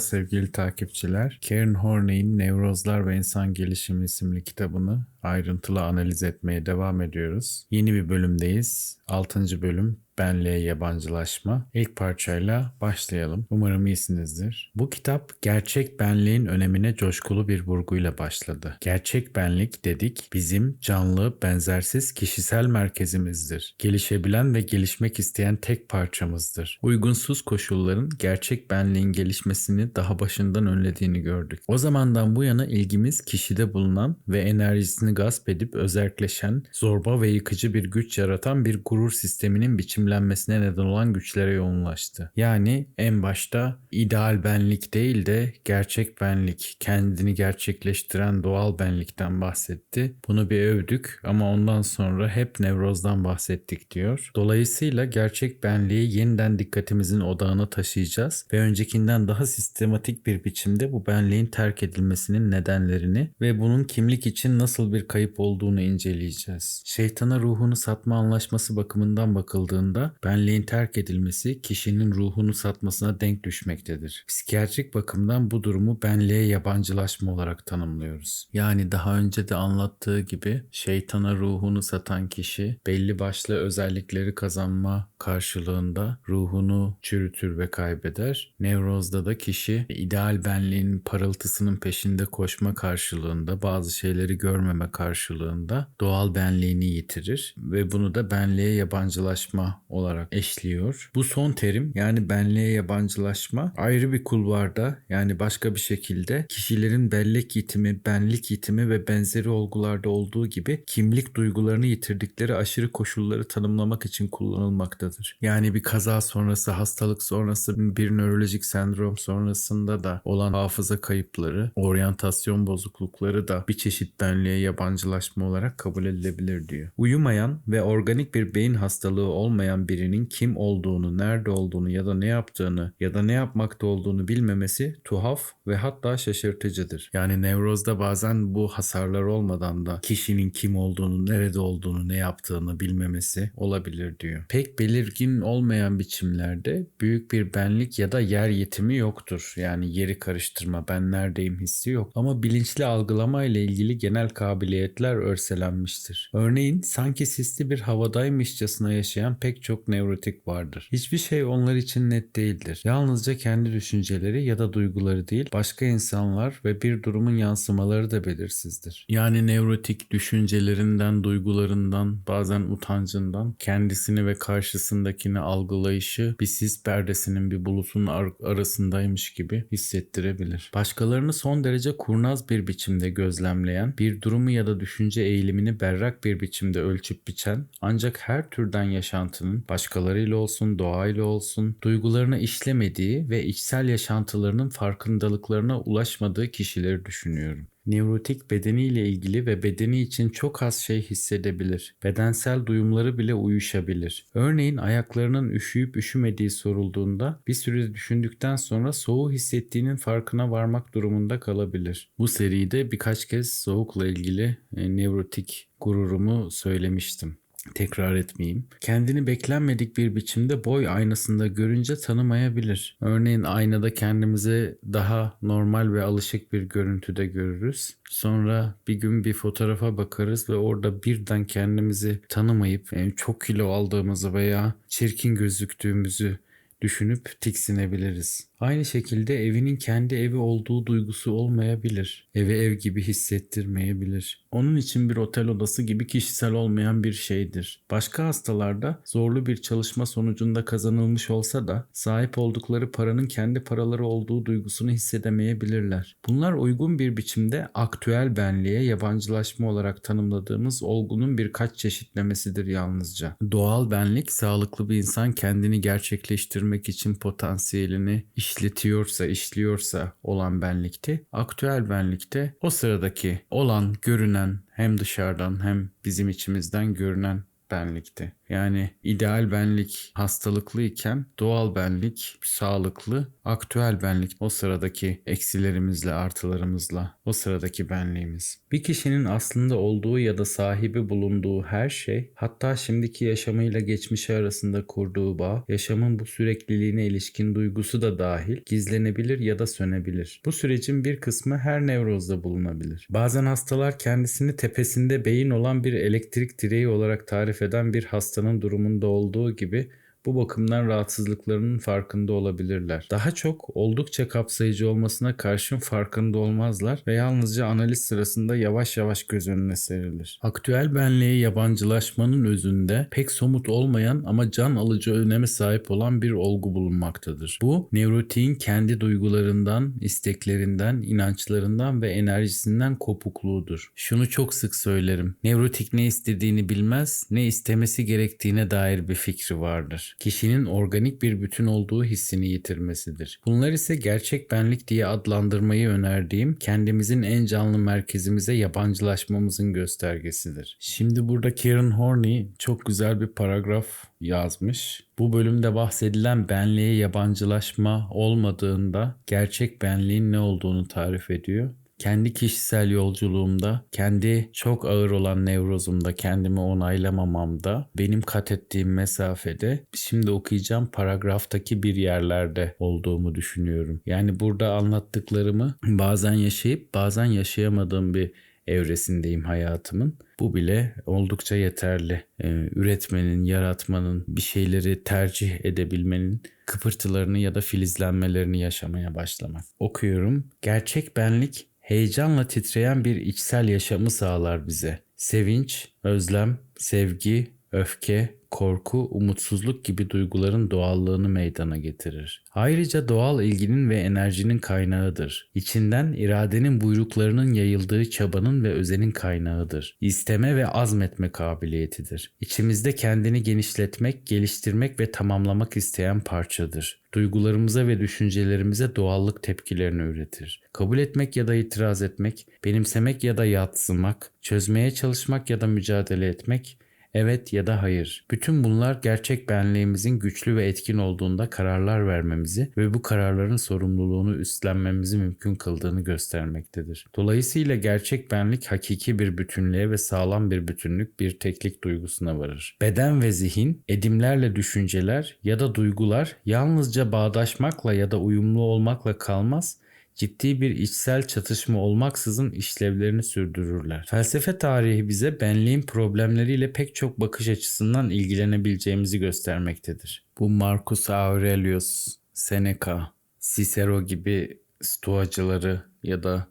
Sevgili takipçiler. Karen Horney'in Nevrozlar ve İnsan Gelişimi isimli kitabını ayrıntılı analiz etmeye devam ediyoruz. Yeni bir bölümdeyiz. 6. bölüm Benliğe Yabancılaşma. İlk parçayla başlayalım. Umarım iyisinizdir. Bu kitap gerçek benliğin önemine coşkulu bir vurguyla başladı. Gerçek benlik dedik bizim canlı, benzersiz kişisel merkezimizdir. Gelişebilen ve gelişmek isteyen tek parçamızdır. Uygunsuz koşulların gerçek benliğin gelişmesini daha başından önlediğini gördük. O zamandan bu yana ilgimiz kişide bulunan ve enerjisini gasp edip özerkleşen, zorba ve yıkıcı bir güç yaratan bir gurur sisteminin biçimlenmesine neden olan güçlere yoğunlaştı. Yani en başta ideal benlik değil de gerçek benlik, kendini gerçekleştiren doğal benlikten bahsetti. Bunu bir övdük ama ondan sonra hep nevrozdan bahsettik diyor. Dolayısıyla gerçek benliği yeniden dikkatimizin odağına taşıyacağız ve öncekinden daha sistematik bir biçimde bu benliğin terk edilmesinin nedenlerini ve bunun kimlik için nasıl bir kayıp olduğunu inceleyeceğiz. Şeytana ruhunu satma anlaşması bakımından bakıldığında benliğin terk edilmesi kişinin ruhunu satmasına denk düşmektedir. Psikiyatrik bakımdan bu durumu benliğe yabancılaşma olarak tanımlıyoruz. Yani daha önce de anlattığı gibi şeytana ruhunu satan kişi belli başlı özellikleri kazanma karşılığında ruhunu çürütür ve kaybeder. Nevrozda da kişi ideal benliğin parıltısının peşinde koşma karşılığında bazı şeyleri görmeme karşılığında doğal benliğini yitirir ve bunu da benliğe yabancılaşma olarak eşliyor. Bu son terim yani benliğe yabancılaşma ayrı bir kulvarda yani başka bir şekilde kişilerin bellek yitimi, benlik yitimi ve benzeri olgularda olduğu gibi kimlik duygularını yitirdikleri aşırı koşulları tanımlamak için kullanılmaktadır. Yani bir kaza sonrası, hastalık sonrası, bir nörolojik sendrom sonrasında da olan hafıza kayıpları, oryantasyon bozuklukları da bir çeşit benliğe yabancılaşma olarak kabul edilebilir diyor. Uyumayan ve organik bir beyin hastalığı olmayan birinin kim olduğunu, nerede olduğunu ya da ne yaptığını ya da ne yapmakta olduğunu bilmemesi tuhaf ve hatta şaşırtıcıdır. Yani nevrozda bazen bu hasarlar olmadan da kişinin kim olduğunu, nerede olduğunu, ne yaptığını bilmemesi olabilir diyor. Pek belirgin olmayan biçimlerde büyük bir benlik ya da yer yetimi yoktur. Yani yeri karıştırma, ben neredeyim hissi yok. Ama bilinçli algılama ile ilgili genel kabiliyetler örselenmiştir. Örneğin sanki sisli bir havadaymışçasına yaşayan pek çok nevrotik vardır. Hiçbir şey onlar için net değildir. Yalnızca kendi düşünceleri ya da duyguları değil, başka insanlar ve bir durumun yansımaları da belirsizdir. Yani nevrotik düşüncelerinden, duygularından, bazen utancından, kendisini ve karşısındakini algılayışı bir sis perdesinin bir bulutun ar- arasındaymış gibi hissettirebilir. Başkalarını son derece kurnaz bir biçimde gözlemleyen, bir durumu ya da düşünce eğilimini berrak bir biçimde ölçüp biçen, ancak her türden yaşantının başkalarıyla olsun, doğayla olsun, duygularına işlemediği ve içsel yaşantılarının farkındalıklarına ulaşmadığı kişileri düşünüyorum. Nevrotik bedeniyle ilgili ve bedeni için çok az şey hissedebilir. Bedensel duyumları bile uyuşabilir. Örneğin ayaklarının üşüyüp üşümediği sorulduğunda bir süre düşündükten sonra soğuğu hissettiğinin farkına varmak durumunda kalabilir. Bu seride birkaç kez soğukla ilgili e, nevrotik gururumu söylemiştim tekrar etmeyeyim. Kendini beklenmedik bir biçimde boy aynasında görünce tanımayabilir. Örneğin aynada kendimizi daha normal ve alışık bir görüntüde görürüz. Sonra bir gün bir fotoğrafa bakarız ve orada birden kendimizi tanımayıp yani çok kilo aldığımızı veya çirkin gözüktüğümüzü düşünüp tiksinebiliriz. Aynı şekilde evinin kendi evi olduğu duygusu olmayabilir. Eve ev gibi hissettirmeyebilir. Onun için bir otel odası gibi kişisel olmayan bir şeydir. Başka hastalarda zorlu bir çalışma sonucunda kazanılmış olsa da sahip oldukları paranın kendi paraları olduğu duygusunu hissedemeyebilirler. Bunlar uygun bir biçimde aktüel benliğe yabancılaşma olarak tanımladığımız olgunun birkaç çeşitlemesidir yalnızca. Doğal benlik sağlıklı bir insan kendini gerçekleştirmek için potansiyelini işletiyorsa, işliyorsa olan benlikte, aktüel benlikte o sıradaki olan, görünen hem dışarıdan hem bizim içimizden görünen benlikte. Yani ideal benlik hastalıklıyken doğal benlik sağlıklı, aktüel benlik o sıradaki eksilerimizle, artılarımızla, o sıradaki benliğimiz. Bir kişinin aslında olduğu ya da sahibi bulunduğu her şey, hatta şimdiki yaşamıyla geçmişi arasında kurduğu bağ, yaşamın bu sürekliliğine ilişkin duygusu da dahil gizlenebilir ya da sönebilir. Bu sürecin bir kısmı her nevrozda bulunabilir. Bazen hastalar kendisini tepesinde beyin olan bir elektrik direği olarak tarif eden bir hastanın durumunda olduğu gibi bu bakımdan rahatsızlıklarının farkında olabilirler. Daha çok oldukça kapsayıcı olmasına karşın farkında olmazlar ve yalnızca analiz sırasında yavaş yavaş göz önüne serilir. Aktüel benliğe yabancılaşmanın özünde pek somut olmayan ama can alıcı öneme sahip olan bir olgu bulunmaktadır. Bu nevrotiğin kendi duygularından, isteklerinden, inançlarından ve enerjisinden kopukluğudur. Şunu çok sık söylerim. Nevrotik ne istediğini bilmez, ne istemesi gerektiğine dair bir fikri vardır kişinin organik bir bütün olduğu hissini yitirmesidir. Bunlar ise gerçek benlik diye adlandırmayı önerdiğim kendimizin en canlı merkezimize yabancılaşmamızın göstergesidir. Şimdi burada Karen Horney çok güzel bir paragraf yazmış. Bu bölümde bahsedilen benliğe yabancılaşma olmadığında gerçek benliğin ne olduğunu tarif ediyor kendi kişisel yolculuğumda, kendi çok ağır olan nevrozumda, kendimi onaylamamamda, benim kat ettiğim mesafede şimdi okuyacağım paragraftaki bir yerlerde olduğumu düşünüyorum. Yani burada anlattıklarımı bazen yaşayıp bazen yaşayamadığım bir evresindeyim hayatımın. Bu bile oldukça yeterli. Ee, üretmenin, yaratmanın, bir şeyleri tercih edebilmenin kıpırtılarını ya da filizlenmelerini yaşamaya başlamak. Okuyorum. Gerçek benlik heyecanla titreyen bir içsel yaşamı sağlar bize. Sevinç, özlem, sevgi, öfke, korku, umutsuzluk gibi duyguların doğallığını meydana getirir. Ayrıca doğal ilginin ve enerjinin kaynağıdır. İçinden iradenin buyruklarının yayıldığı çabanın ve özenin kaynağıdır. İsteme ve azmetme kabiliyetidir. İçimizde kendini genişletmek, geliştirmek ve tamamlamak isteyen parçadır. Duygularımıza ve düşüncelerimize doğallık tepkilerini üretir. Kabul etmek ya da itiraz etmek, benimsemek ya da yatsımak, çözmeye çalışmak ya da mücadele etmek, Evet ya da hayır. Bütün bunlar gerçek benliğimizin güçlü ve etkin olduğunda kararlar vermemizi ve bu kararların sorumluluğunu üstlenmemizi mümkün kıldığını göstermektedir. Dolayısıyla gerçek benlik hakiki bir bütünlüğe ve sağlam bir bütünlük, bir teklik duygusuna varır. Beden ve zihin, edimlerle düşünceler ya da duygular yalnızca bağdaşmakla ya da uyumlu olmakla kalmaz, ciddi bir içsel çatışma olmaksızın işlevlerini sürdürürler. Felsefe tarihi bize benliğin problemleriyle pek çok bakış açısından ilgilenebileceğimizi göstermektedir. Bu Marcus Aurelius, Seneca, Cicero gibi stoacıları ya da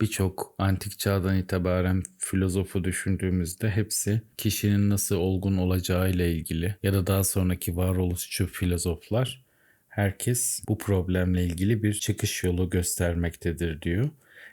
birçok antik çağdan itibaren filozofu düşündüğümüzde hepsi kişinin nasıl olgun olacağı ile ilgili ya da daha sonraki varoluşçu filozoflar herkes bu problemle ilgili bir çıkış yolu göstermektedir diyor.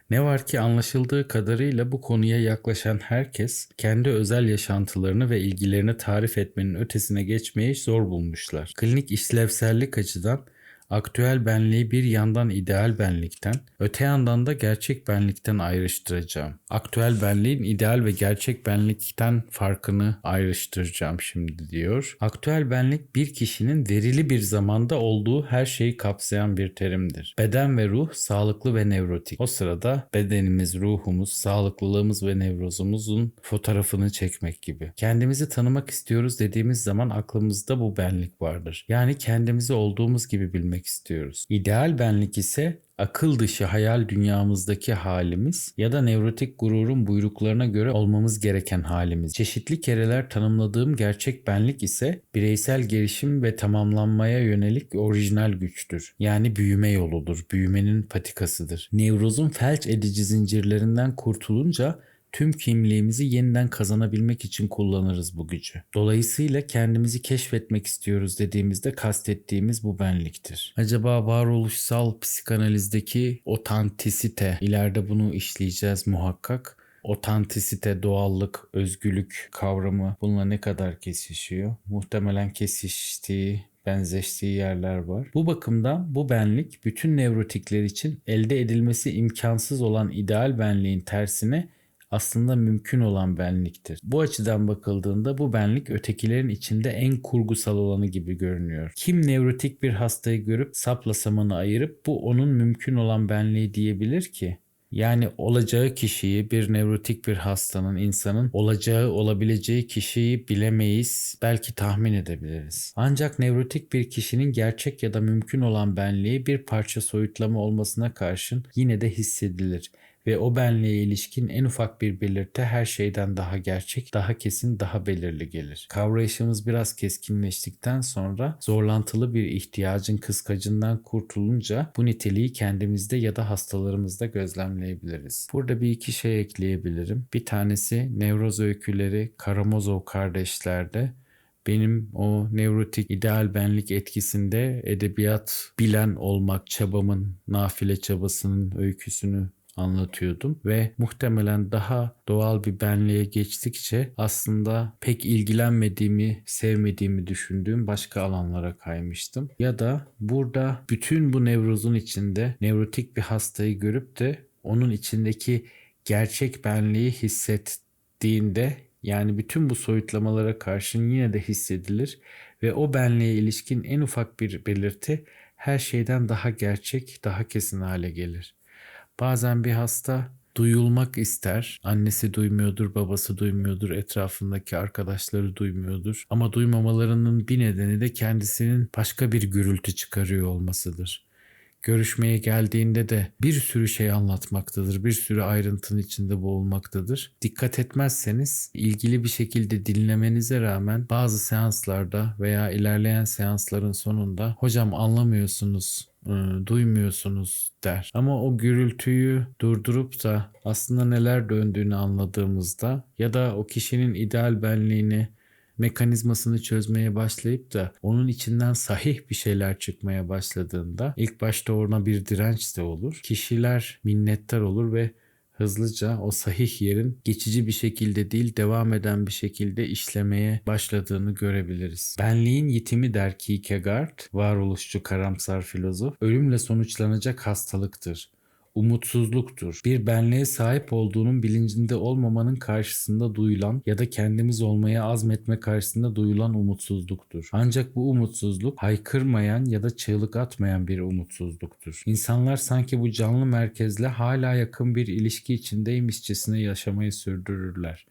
Ne var ki anlaşıldığı kadarıyla bu konuya yaklaşan herkes kendi özel yaşantılarını ve ilgilerini tarif etmenin ötesine geçmeyi zor bulmuşlar. Klinik işlevsellik açıdan aktüel benliği bir yandan ideal benlikten, öte yandan da gerçek benlikten ayrıştıracağım. Aktüel benliğin ideal ve gerçek benlikten farkını ayrıştıracağım şimdi diyor. Aktüel benlik bir kişinin verili bir zamanda olduğu her şeyi kapsayan bir terimdir. Beden ve ruh sağlıklı ve nevrotik. O sırada bedenimiz, ruhumuz, sağlıklılığımız ve nevrozumuzun fotoğrafını çekmek gibi. Kendimizi tanımak istiyoruz dediğimiz zaman aklımızda bu benlik vardır. Yani kendimizi olduğumuz gibi bilmek etmek istiyoruz. İdeal benlik ise akıl dışı hayal dünyamızdaki halimiz ya da nevrotik gururun buyruklarına göre olmamız gereken halimiz. Çeşitli kereler tanımladığım gerçek benlik ise bireysel gelişim ve tamamlanmaya yönelik orijinal güçtür. Yani büyüme yoludur, büyümenin patikasıdır. Nevrozun felç edici zincirlerinden kurtulunca tüm kimliğimizi yeniden kazanabilmek için kullanırız bu gücü. Dolayısıyla kendimizi keşfetmek istiyoruz dediğimizde kastettiğimiz bu benliktir. Acaba varoluşsal psikanalizdeki otantisite ileride bunu işleyeceğiz muhakkak. Otantisite, doğallık, özgürlük kavramı bununla ne kadar kesişiyor? Muhtemelen kesiştiği benzeştiği yerler var. Bu bakımdan bu benlik bütün nevrotikler için elde edilmesi imkansız olan ideal benliğin tersine aslında mümkün olan benliktir. Bu açıdan bakıldığında bu benlik ötekilerin içinde en kurgusal olanı gibi görünüyor. Kim nevrotik bir hastayı görüp sapla samanı ayırıp bu onun mümkün olan benliği diyebilir ki? Yani olacağı kişiyi bir nevrotik bir hastanın, insanın olacağı, olabileceği kişiyi bilemeyiz, belki tahmin edebiliriz. Ancak nevrotik bir kişinin gerçek ya da mümkün olan benliği bir parça soyutlama olmasına karşın yine de hissedilir ve o benliğe ilişkin en ufak bir belirti her şeyden daha gerçek, daha kesin, daha belirli gelir. Kavrayışımız biraz keskinleştikten sonra zorlantılı bir ihtiyacın kıskacından kurtulunca bu niteliği kendimizde ya da hastalarımızda gözlemleyebiliriz. Burada bir iki şey ekleyebilirim. Bir tanesi nevroz öyküleri Karamazov kardeşlerde benim o nevrotik ideal benlik etkisinde edebiyat bilen olmak çabamın, nafile çabasının öyküsünü anlatıyordum ve muhtemelen daha doğal bir benliğe geçtikçe aslında pek ilgilenmediğimi, sevmediğimi düşündüğüm başka alanlara kaymıştım. Ya da burada bütün bu nevrozun içinde nevrotik bir hastayı görüp de onun içindeki gerçek benliği hissettiğinde yani bütün bu soyutlamalara karşın yine de hissedilir ve o benliğe ilişkin en ufak bir belirti her şeyden daha gerçek, daha kesin hale gelir. Bazen bir hasta duyulmak ister. Annesi duymuyordur, babası duymuyordur, etrafındaki arkadaşları duymuyordur. Ama duymamalarının bir nedeni de kendisinin başka bir gürültü çıkarıyor olmasıdır. Görüşmeye geldiğinde de bir sürü şey anlatmaktadır. Bir sürü ayrıntının içinde boğulmaktadır. Dikkat etmezseniz ilgili bir şekilde dinlemenize rağmen bazı seanslarda veya ilerleyen seansların sonunda hocam anlamıyorsunuz e, duymuyorsunuz der. Ama o gürültüyü durdurup da aslında neler döndüğünü anladığımızda ya da o kişinin ideal benliğini mekanizmasını çözmeye başlayıp da onun içinden sahih bir şeyler çıkmaya başladığında ilk başta ona bir direnç de olur. Kişiler minnettar olur ve hızlıca o sahih yerin geçici bir şekilde değil devam eden bir şekilde işlemeye başladığını görebiliriz. Benliğin yitimi der Kierkegaard, varoluşçu karamsar filozof, ölümle sonuçlanacak hastalıktır umutsuzluktur. Bir benliğe sahip olduğunun bilincinde olmamanın karşısında duyulan ya da kendimiz olmaya azmetme karşısında duyulan umutsuzluktur. Ancak bu umutsuzluk haykırmayan ya da çığlık atmayan bir umutsuzluktur. İnsanlar sanki bu canlı merkezle hala yakın bir ilişki içindeymişçesine yaşamayı sürdürürler.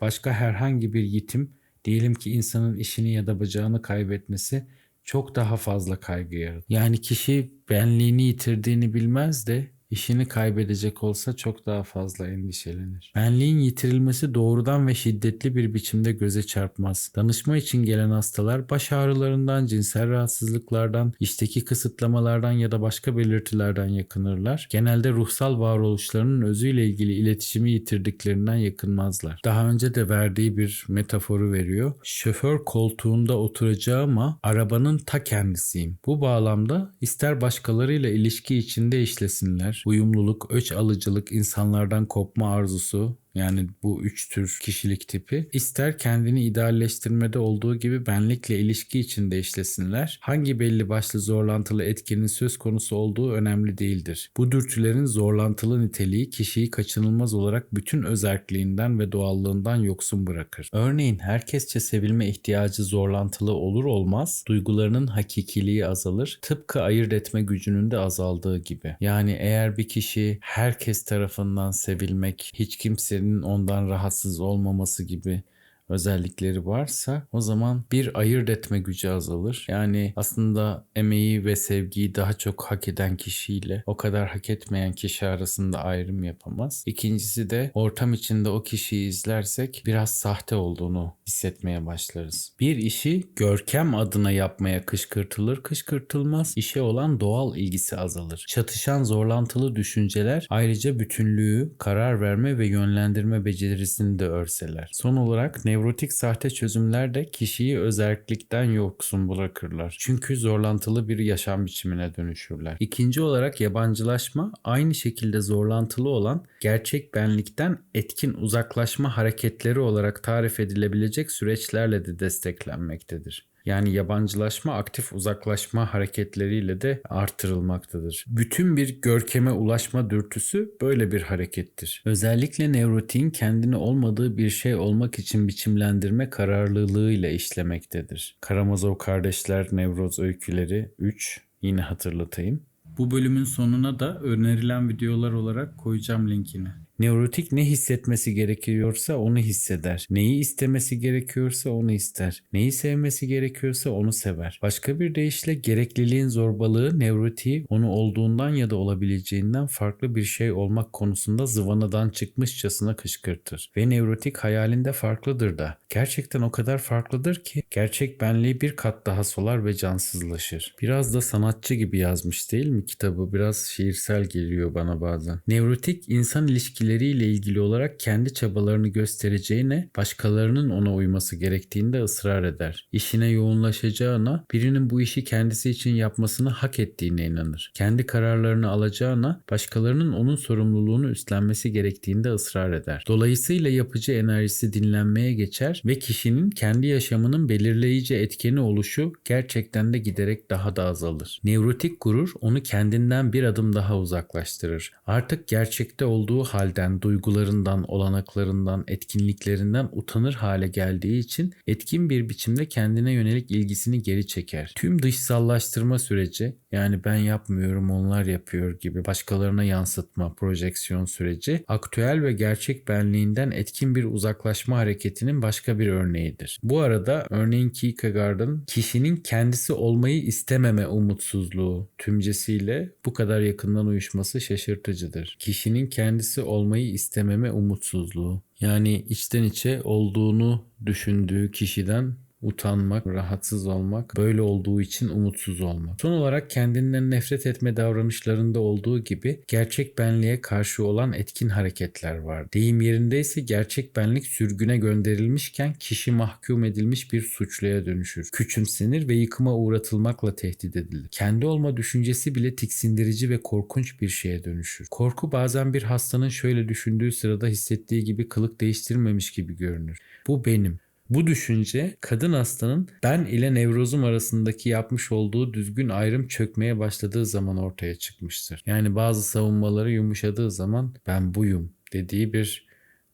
Başka herhangi bir yitim, diyelim ki insanın işini ya da bacağını kaybetmesi çok daha fazla kaygı yaratır. Yani kişi benliğini yitirdiğini bilmez de işini kaybedecek olsa çok daha fazla endişelenir. Benliğin yitirilmesi doğrudan ve şiddetli bir biçimde göze çarpmaz. Danışma için gelen hastalar baş ağrılarından, cinsel rahatsızlıklardan, işteki kısıtlamalardan ya da başka belirtilerden yakınırlar. Genelde ruhsal varoluşlarının özüyle ilgili iletişimi yitirdiklerinden yakınmazlar. Daha önce de verdiği bir metaforu veriyor. Şoför koltuğunda oturacağı ama arabanın ta kendisiyim. Bu bağlamda ister başkalarıyla ilişki içinde işlesinler, uyumluluk, öç alıcılık, insanlardan kopma arzusu, yani bu üç tür kişilik tipi ister kendini idealleştirmede olduğu gibi benlikle ilişki içinde işlesinler. Hangi belli başlı zorlantılı etkinin söz konusu olduğu önemli değildir. Bu dürtülerin zorlantılı niteliği kişiyi kaçınılmaz olarak bütün özerkliğinden ve doğallığından yoksun bırakır. Örneğin herkesçe sevilme ihtiyacı zorlantılı olur olmaz duygularının hakikiliği azalır. Tıpkı ayırt etme gücünün de azaldığı gibi. Yani eğer bir kişi herkes tarafından sevilmek, hiç kimsenin kimsenin ondan rahatsız olmaması gibi özellikleri varsa o zaman bir ayırt etme gücü azalır. Yani aslında emeği ve sevgiyi daha çok hak eden kişiyle o kadar hak etmeyen kişi arasında ayrım yapamaz. İkincisi de ortam içinde o kişiyi izlersek biraz sahte olduğunu hissetmeye başlarız. Bir işi görkem adına yapmaya kışkırtılır, kışkırtılmaz. İşe olan doğal ilgisi azalır. Çatışan zorlantılı düşünceler ayrıca bütünlüğü, karar verme ve yönlendirme becerisini de örseler. Son olarak nevrotik nevrotik sahte çözümler de kişiyi özellikten yoksun bırakırlar. Çünkü zorlantılı bir yaşam biçimine dönüşürler. İkinci olarak yabancılaşma aynı şekilde zorlantılı olan gerçek benlikten etkin uzaklaşma hareketleri olarak tarif edilebilecek süreçlerle de desteklenmektedir. Yani yabancılaşma aktif uzaklaşma hareketleriyle de artırılmaktadır. Bütün bir görkeme ulaşma dürtüsü böyle bir harekettir. Özellikle nevrotiğin kendini olmadığı bir şey olmak için biçimlendirme kararlılığıyla işlemektedir. Karamazov Kardeşler Nevroz Öyküleri 3 yine hatırlatayım. Bu bölümün sonuna da önerilen videolar olarak koyacağım linkini. Nevrotik ne hissetmesi gerekiyorsa onu hisseder. Neyi istemesi gerekiyorsa onu ister. Neyi sevmesi gerekiyorsa onu sever. Başka bir deyişle gerekliliğin zorbalığı nevrotiği onu olduğundan ya da olabileceğinden farklı bir şey olmak konusunda zıvanadan çıkmışçasına kışkırtır. Ve nevrotik hayalinde farklıdır da. Gerçekten o kadar farklıdır ki gerçek benliği bir kat daha solar ve cansızlaşır. Biraz da sanatçı gibi yazmış değil mi kitabı? Biraz şiirsel geliyor bana bazen. Nevrotik insan ilişkileriyle ilgili olarak kendi çabalarını göstereceğine başkalarının ona uyması gerektiğinde ısrar eder. İşine yoğunlaşacağına birinin bu işi kendisi için yapmasını hak ettiğine inanır. Kendi kararlarını alacağına başkalarının onun sorumluluğunu üstlenmesi gerektiğinde ısrar eder. Dolayısıyla yapıcı enerjisi dinlenmeye geçer ve kişinin kendi yaşamının belirleyici etkeni oluşu gerçekten de giderek daha da azalır. Nevrotik gurur onu kendinden bir adım daha uzaklaştırır. Artık gerçekte olduğu halden, duygularından, olanaklarından, etkinliklerinden utanır hale geldiği için etkin bir biçimde kendine yönelik ilgisini geri çeker. Tüm dışsallaştırma süreci yani ben yapmıyorum onlar yapıyor gibi başkalarına yansıtma, projeksiyon süreci aktüel ve gerçek benliğinden etkin bir uzaklaşma hareketinin başka bir örneğidir. Bu arada örneğin Kierkegaard'ın kişinin kendisi olmayı istememe umutsuzluğu tümcesiyle bu kadar yakından uyuşması şaşırtıcıdır. Kişinin kendisi olmayı istememe umutsuzluğu. Yani içten içe olduğunu düşündüğü kişiden utanmak, rahatsız olmak, böyle olduğu için umutsuz olmak. Son olarak kendinden nefret etme davranışlarında olduğu gibi gerçek benliğe karşı olan etkin hareketler var. Deyim yerindeyse gerçek benlik sürgüne gönderilmişken kişi mahkum edilmiş bir suçluya dönüşür. Küçümsenir ve yıkıma uğratılmakla tehdit edilir. Kendi olma düşüncesi bile tiksindirici ve korkunç bir şeye dönüşür. Korku bazen bir hastanın şöyle düşündüğü sırada hissettiği gibi kılık değiştirmemiş gibi görünür. Bu benim. Bu düşünce kadın hastanın ben ile nevrozum arasındaki yapmış olduğu düzgün ayrım çökmeye başladığı zaman ortaya çıkmıştır. Yani bazı savunmaları yumuşadığı zaman ben buyum dediği bir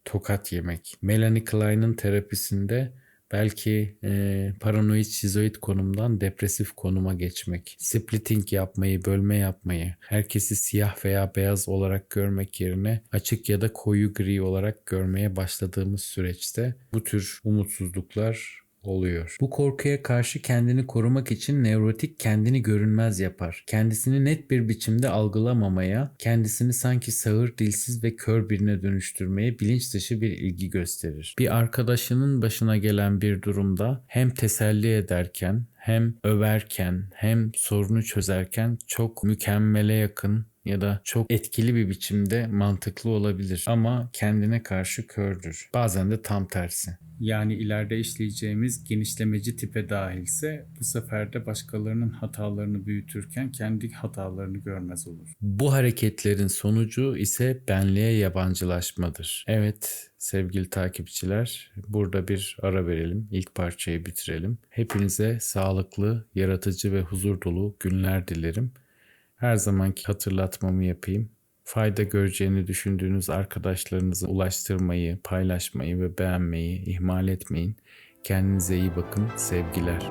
tokat yemek. Melanie Klein'ın terapisinde belki e, paranoid şizoid konumdan depresif konuma geçmek, splitting yapmayı, bölme yapmayı, herkesi siyah veya beyaz olarak görmek yerine açık ya da koyu gri olarak görmeye başladığımız süreçte bu tür umutsuzluklar oluyor. Bu korkuya karşı kendini korumak için nevrotik kendini görünmez yapar. Kendisini net bir biçimde algılamamaya, kendisini sanki sağır, dilsiz ve kör birine dönüştürmeye bilinç dışı bir ilgi gösterir. Bir arkadaşının başına gelen bir durumda hem teselli ederken hem överken hem sorunu çözerken çok mükemmele yakın ya da çok etkili bir biçimde mantıklı olabilir ama kendine karşı kördür. Bazen de tam tersi. Yani ileride işleyeceğimiz genişlemeci tipe dahilse bu sefer de başkalarının hatalarını büyütürken kendi hatalarını görmez olur. Bu hareketlerin sonucu ise benliğe yabancılaşmadır. Evet sevgili takipçiler burada bir ara verelim. İlk parçayı bitirelim. Hepinize sağlıklı, yaratıcı ve huzur dolu günler dilerim. Her zamanki hatırlatmamı yapayım. Fayda göreceğini düşündüğünüz arkadaşlarınıza ulaştırmayı, paylaşmayı ve beğenmeyi ihmal etmeyin. Kendinize iyi bakın. Sevgiler.